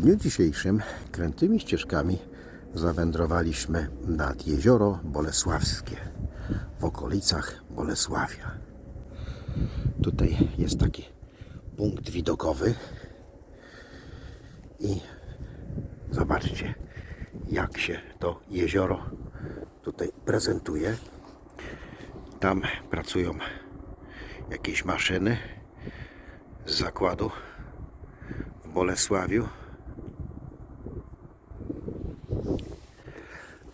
dniu dzisiejszym krętymi ścieżkami zawędrowaliśmy nad jezioro Bolesławskie w okolicach Bolesławia. Tutaj jest taki punkt widokowy i zobaczcie jak się to jezioro tutaj prezentuje. Tam pracują jakieś maszyny z zakładu w Bolesławiu.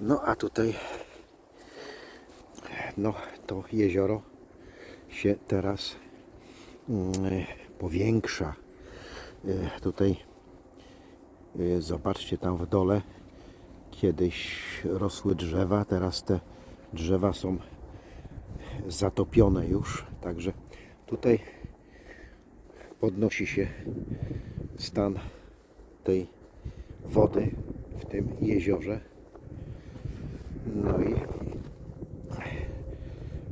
No a tutaj no to jezioro się teraz mm, powiększa. E, Tutaj e, zobaczcie tam w dole kiedyś rosły drzewa, teraz te drzewa są zatopione już, także tutaj podnosi się stan tej wody w tym jeziorze. No i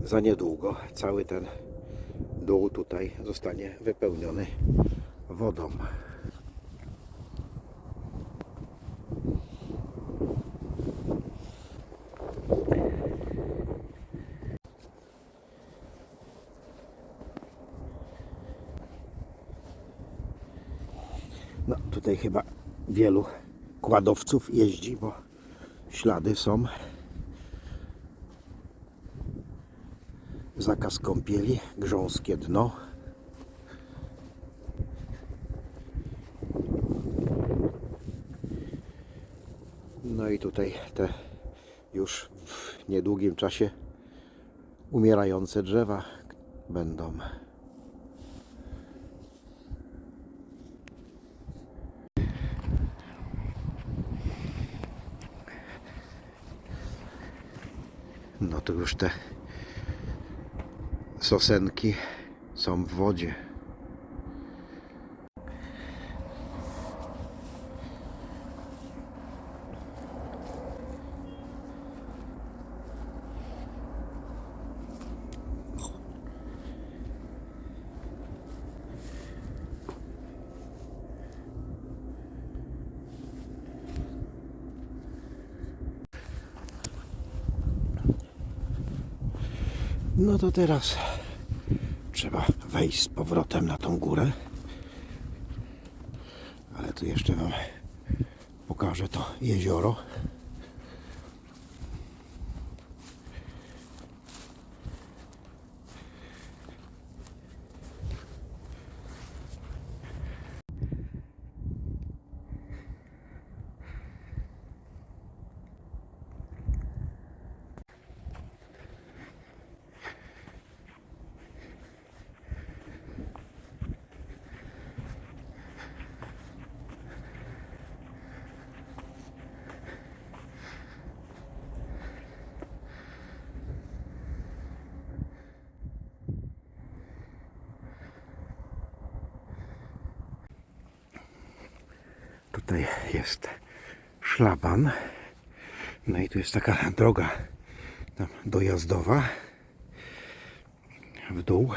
za niedługo cały ten dół tutaj zostanie wypełniony wodą. No tutaj chyba wielu kładowców jeździ, bo ślady są. Zakaz kąpieli, grząskie dno. No i tutaj te już w niedługim czasie umierające drzewa będą. No to już te sosenki są w wodzie. No to teraz trzeba wejść z powrotem na tą górę. Ale tu jeszcze Wam pokażę to jezioro. Tutaj jest szlaban. No i tu jest taka droga dojazdowa w dół.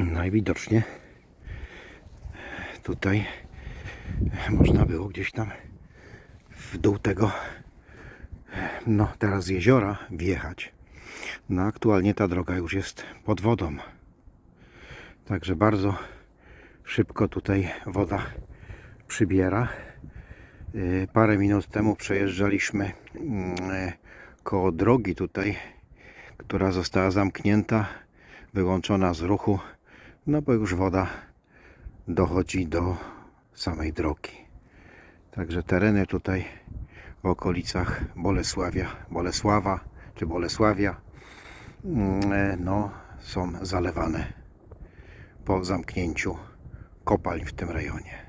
No i widocznie tutaj można było gdzieś tam w dół tego no teraz jeziora wjechać. No aktualnie ta droga już jest pod wodą. Także bardzo szybko tutaj woda przybiera. Yy, Parę minut temu przejeżdżaliśmy mm, koło drogi tutaj, która została zamknięta, wyłączona z ruchu, no bo już woda dochodzi do samej drogi. Także tereny tutaj w okolicach Bolesławia, Bolesława czy Bolesławia mm, no, są zalewane po zamknięciu kopalń w tym rejonie.